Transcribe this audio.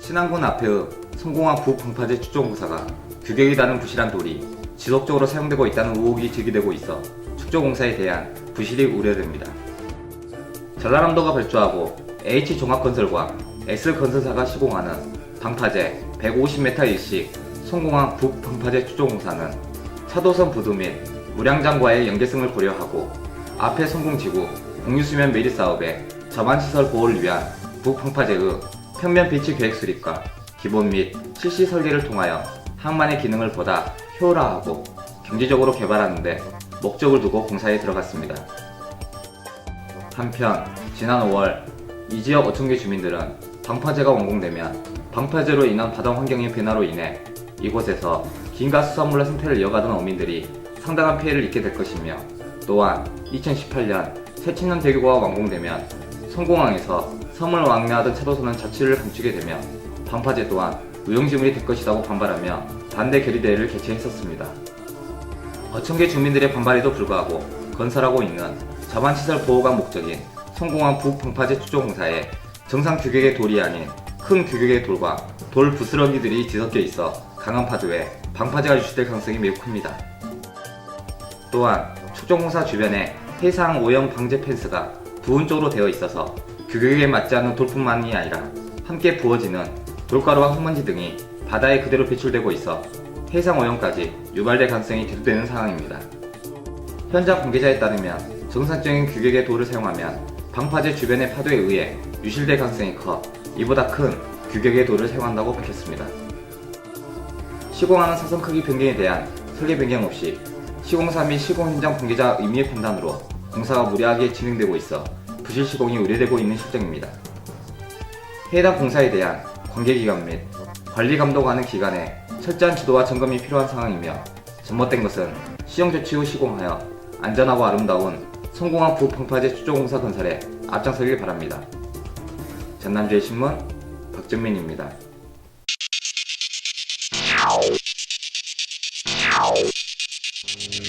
신안군 앞에의 성공한 부방파제 축조공사가 규격이 다른 부실한 돌이 지속적으로 사용되고 있다는 의혹이 제기되고 있어 축조공사에 대한 부실이 우려됩니다. 전라남도가 발주하고 H종합건설과 S건설사가 시공하는 방파제 150m 일식 성공한 북방파제 축조공사는 차도선 부두 및 무량장과의 연계성을 고려하고 앞에 성공지구 공유수면 매립 사업의 저반시설 보호를 위한 북방파제의 평면 비치 계획 수립과 기본 및 실시 설계를 통하여 항만의 기능을 보다 효율화하고 경제적으로 개발하는데 목적을 두고 공사에 들어갔습니다. 한편 지난 5월 이 지역 5천개 주민들은 방파제가 완공되면 방파제로 인한 바다 환경의 변화로 인해 이곳에서 긴가 수산물의 생태를 이어가던 어민들이 상당한 피해를 입게 될 것이며 또한 2018년 새친년 대교가 완공되면 성공항에서 섬을 왕래하던 차도선은 자취를 감추게 되며 방파제 또한 무용지물이 될 것이라고 반발하며 반대 결의대회를 개최했었습니다. 어천개 주민들의 반발에도 불구하고 건설하고 있는 자반시설 보호가 목적인 성공한 북방파제 추조 공사에 정상 규격의 돌이 아닌 큰 규격의 돌과 돌 부스러기들이 뒤섞여 있어 강한 파도에 방파제가 유출될 가능성이 매우 큽니다. 또한 축조공사 주변에 해상 오염 방제 펜스가 부분적으로 되어 있어서 규격에 맞지 않는 돌뿐만이 아니라 함께 부어지는 돌가루와 흙먼지 등이 바다에 그대로 배출되고 있어 해상 오염까지 유발될 가능성이 계속되는 상황입니다. 현장 관계자에 따르면 정상적인 규격의 돌을 사용하면 방파제 주변의 파도에 의해 유실될 가능성이 커 이보다 큰 규격의 돌을 사용한다고 밝혔습니다. 시공하는 사선 크기 변경에 대한 설계 변경 없이 시공사 및 시공 현장 관계자 임의의 판단으로 공사가 무리하게 진행되고 있어 부실 시공이 우려되고 있는 실정입니다. 해당 공사에 대한 관계기관 및 관리 감독하는 기관에 철저한 지도와 점검이 필요한 상황이며 잘못된 것은 시형 조치 후 시공하여 안전하고 아름다운 성공한 부평파제 추종공사 건설에 앞장서길 바랍니다. 전남주의 신문 박정민입니다. you